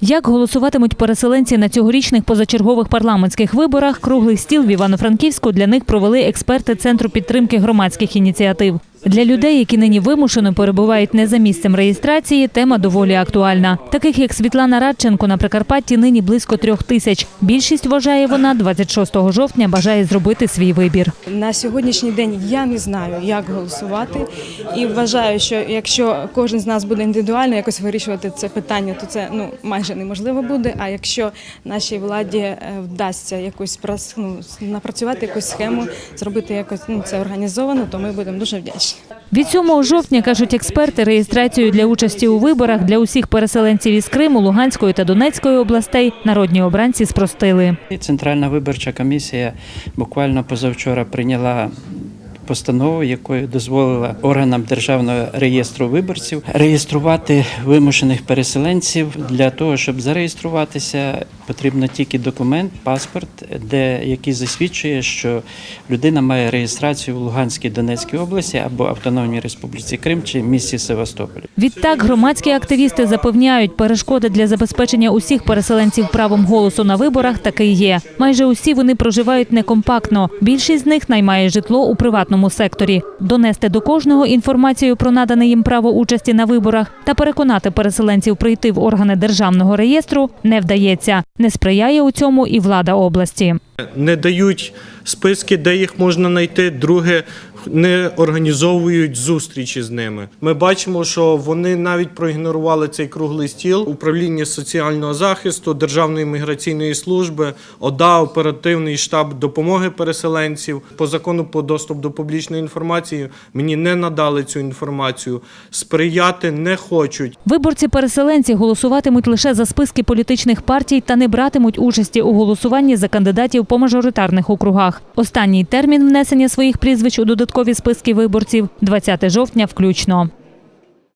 Як голосуватимуть переселенці на цьогорічних позачергових парламентських виборах, круглий стіл в Івано-Франківську для них провели експерти Центру підтримки громадських ініціатив. Для людей, які нині вимушено перебувають не за місцем реєстрації, тема доволі актуальна. Таких як Світлана Радченко на Прикарпатті нині близько трьох тисяч. Більшість вважає вона 26 жовтня бажає зробити свій вибір. На сьогоднішній день я не знаю, як голосувати, і вважаю, що якщо кожен з нас буде індивідуально якось вирішувати це питання, то це ну майже неможливо буде. А якщо нашій владі е, вдасться прос- ну, напрацювати якусь схему, зробити якось ну це організовано, то ми будемо дуже вдячні. Від 7 жовтня, кажуть експерти, реєстрацію для участі у виборах для усіх переселенців із Криму, Луганської та Донецької областей народні обранці спростили. Центральна виборча комісія буквально позавчора прийняла постанову, якою дозволила органам державного реєстру виборців реєструвати вимушених переселенців. Для того, щоб зареєструватися, потрібно тільки документ, паспорт, де який засвідчує, що людина має реєстрацію в Луганській Донецькій області або Автономній Республіці Крим чи місті Севастополі. Відтак громадські активісти запевняють, перешкоди для забезпечення усіх переселенців правом голосу на виборах таки є. Майже усі вони проживають некомпактно. Більшість з них наймає житло у приватному секторі. Донести до кожного інформацію про надане їм право участі на виборах та переконати переселенців прийти в органи державного реєстру не вдається. Не сприяє у цьому і влада області. не дають списки, де їх можна знайти. Друге, не організовують зустрічі з ними. Ми бачимо, що вони навіть проігнорували цей круглий стіл управління соціального захисту, Державної міграційної служби, ОДА, оперативний штаб допомоги переселенців. По закону по доступ до публічної інформації мені не надали цю інформацію. Сприяти не хочуть. Виборці-переселенці голосуватимуть лише за списки політичних партій та не братимуть участі у голосуванні за кандидатів по мажоритарних округах. Останній термін внесення своїх прізвищ у додаткові списки виборців 20 жовтня включно.